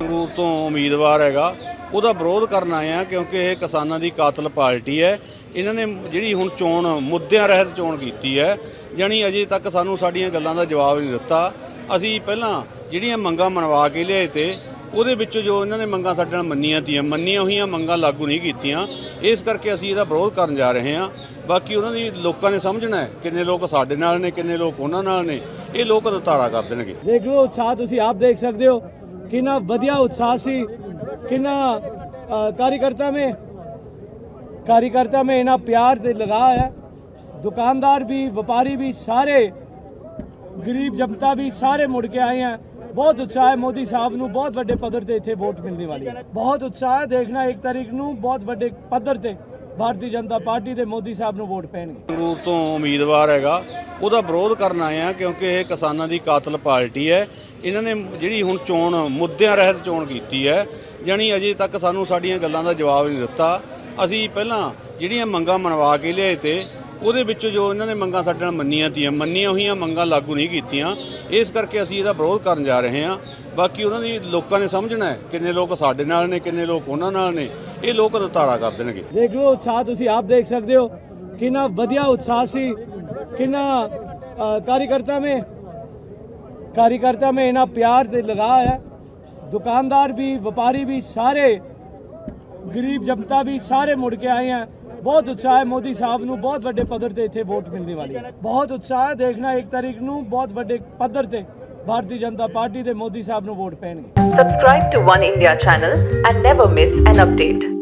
ਸੰਗਰੂਰ ਤੋਂ ਉਮੀਦਵਾਰ ਹੈਗਾ, ਉਹਦਾ ਵਿਰੋਧ ਕਰਨ ਆਏ ਆ ਕਿਉਂਕਿ ਇਹ ਕਿਸਾਨਾਂ ਦੀ ਕਾਤਲ ਪਾਰਟੀ ਹੈ। ਇਹਨਾਂ ਨੇ ਜਿਹੜੀ ਹੁਣ ਚੋਣ ਮੁੱਦਿਆਂ ਰਹਿਤ ਚੋਣ ਕੀਤੀ ਹੈ, ਜਾਣੀ ਅਜੇ ਤੱਕ ਸਾਨੂੰ ਸਾਡੀਆਂ ਗੱਲਾਂ ਦਾ ਜਵਾਬ ਨਹੀਂ ਦਿੱਤਾ। ਅਸੀਂ ਪਹਿਲਾਂ ਜਿਹੜੀਆਂ ਮੰਗਾਂ ਮਨਵਾ ਕੇ ਲਿਆਏ ਤੇ ਉਹਦੇ ਵਿੱਚੋਂ ਜੋ ਇਹਨਾਂ ਨੇ ਮੰਗਾਂ ਸਾਡੇ ਨਾਲ ਮੰਨੀਆਂ ਤੀਆਂ, ਮੰਨੀਆਂ ਹੋਈਆਂ ਮੰਗਾਂ ਲਾਗੂ ਨਹੀਂ ਕੀਤੀਆਂ। ਇਸ ਕਰਕੇ ਅਸੀਂ ਇਹਦਾ ਵਿਰੋਧ ਕਰਨ ਜਾ ਰਹੇ ਹਾਂ। ਬਾਕੀ ਉਹਨਾਂ ਦੀ ਲੋਕਾਂ ਨੇ ਸਮਝਣਾ ਹੈ ਕਿੰਨੇ ਲੋਕ ਸਾਡੇ ਨਾਲ ਨੇ, ਕਿੰਨੇ ਲੋਕ ਉਹਨਾਂ ਨਾਲ ਨੇ, ਇਹ ਲੋਕ ਨਤਾਰਾ ਕਰ ਦੇਣਗੇ। ਦੇਖ ਲਓ ਉਤਸ਼ਾਹ ਤੁਸੀਂ ਆਪ ਦੇਖ ਸਕਦੇ ਹੋ। ਕਿੰਨਾ ਵਧੀਆ ਉਤਸ਼ਾਹ ਸੀ ਕਿੰਨਾ ਅ, ਕਾਰੀਕਰਤਾ ਮੇ ਕਾਰੀਕਰਤਾ ਮੇ ਇਹਨਾਂ ਪਿਆਰ ਤੇ ਲਗਾ ਹੈ। ਦੁਕਾਨਦਾਰ ਵੀ ਵਪਾਰੀ ਵੀ ਸਾਰੇ ਗਰੀਬ ਜਨਤਾ ਵੀ ਸਾਰੇ ਮੁੜ ਕੇ ਆਏ ਹੈ। ਬਹੁਤ ਉਤਸ਼ਾਹ ਹੈ ਮੋਦੀ ਸਾਹਿਬ ਨੂੰ ਬਹੁਤ ਵੱਡੇ ਪੱਧਰ ਤੇ ਇੱਥੇ ਵੋਟ ਮਿਲਣ ਵਾਲੀ ਹੈ। ਬਹੁਤ ਉਤਸ਼ਾਹ ਹੈ ਦੇਖਣਾ ਇੱਕ ਤਾਰੀਖ ਨੂੰ ਬਹੁਤ ਵੱਡੇ ਪੱਧਰ ਤੇ ਭਾਰਤੀ ਜਨਤਾ ਪਾਰਟੀ ਦੇ ਮੋਦੀ ਸਾਹਿਬ ਨੂੰ ਵੋਟ ਪੈਣਗੇ। ਸੰਗਰੂਰ ਤੋਂ ਉਮੀਦਵਾਰ ਹੈਗਾ ਉਹਦਾ ਵਿਰੋਧ ਕਰਨ ਆਏ ਆ ਕਿਉਂਕਿ ਇਹ ਕਿਸਾਨਾਂ ਦੀ ਕਾਤਲ ਪਾਰਟੀ ਹੈ। ਇਹਨਾਂ ਨੇ ਜਿਹੜੀ ਹੁਣ ਚੋਣ, ਮੁੱਦਿਆਂ ਰਹਿਤ ਚੋਣ ਕੀਤੀ ਹੈ, ਜਾਣੀ ਅਜੇ ਤੱਕ ਸਾਨੂੰ ਸਾਡੀਆਂ ਗੱਲਾਂ ਦਾ ਜਵਾਬ ਨਹੀਂ ਦਿੱਤਾ। ਅਸੀਂ ਪਹਿਲਾਂ ਜਿਹੜੀਆਂ ਮੰਗਾਂ ਮਨਵਾ ਕੇ ਲਿਆਏ ਤੇ ਉਹਦੇ ਵਿੱਚ ਜੋ ਇਹਨਾਂ ਨੇ ਮੰਗਾਂ ਸਾਡੇ ਨਾਲ ਮੰਨੀਆਂ ਤੀਆਂ, ਮੰਨੀਆਂ ਹੋਈਆਂ ਮੰਗਾਂ ਲਾਗੂ ਨਹੀਂ ਕੀਤੀਆਂ। ਇਸ ਕਰਕੇ ਅਸੀਂ ਇਹਦਾ ਵਿਰੋਧ ਕਰਨ ਜਾ ਰਹੇ ਹਾਂ। ਬਾਕੀ ਉਹਨਾਂ ਦੀ ਲੋਕਾਂ ਨੇ ਸਮਝਣਾ ਹੈ, ਕਿੰਨੇ ਲੋਕ ਸਾਡੇ ਨਾਲ ਨੇ, ਕਿੰਨੇ ਲੋਕ ਉਹਨਾਂ ਨਾਲ ਨੇ, ਇਹ ਲੋਕ ਨਤਾਰਾ ਕਰ ਦੇਣਗੇ। ਦੇਖ ਲਓ, ਉਤਸ਼ਾਹ ਤੁਸੀਂ ਆਪ ਦੇਖ ਸਕਦੇ ਹੋ। ਕਿੰਨਾ ਵਧੀਆ ਉਤਸ਼ਾਹ ਸੀ, ਕਿੰਨਾ ਕਾਰਜਕਰਤਾ ਕਾਰੀਕਰਤਾ ਮੇ ਕਾਰੀਕਰਤਾ ਮੇ ਇਹਨਾਂ ਪਿਆਰ ਤੇ ਲਗਾ ਹੈ ਦੁਕਾਨਦਾਰ ਵੀ, ਵਪਾਰੀ ਵੀ, ਸਾਰੇ ਗਰੀਬ ਜਨਤਾ ਵੀ ਸਾਰੇ ਮੁੜ ਕੇ ਆਏ ਹੈ ਬਹੁਤ ਉਤਸ਼ਾਹ ਹੈ ਮੋਦੀ ਸਾਹਿਬ ਨੂੰ, ਬਹੁਤ ਵੱਡੇ ਪੱਧਰ ਤੇ ਇੱਥੇ ਵੋਟ ਮਿਲਣ ਵਾਲੀ ਹੈ। ਬਹੁਤ ਉਤਸ਼ਾਹ ਹੈ ਦੇਖਣਾ ਇੱਕ ਤਾਰੀਖ ਨੂੰ ਬਹੁਤ ਵੱਡੇ ਪੱਧਰ ਤੇ ਭਾਰਤੀ ਜਨਤਾ ਪਾਰਟੀ ਦੇ ਮੋਦੀ ਸਾਹਿਬ ਨੂੰ ਵੋਟ ਪੈਣਗੇ। Subscribe to One India channel and never miss an update.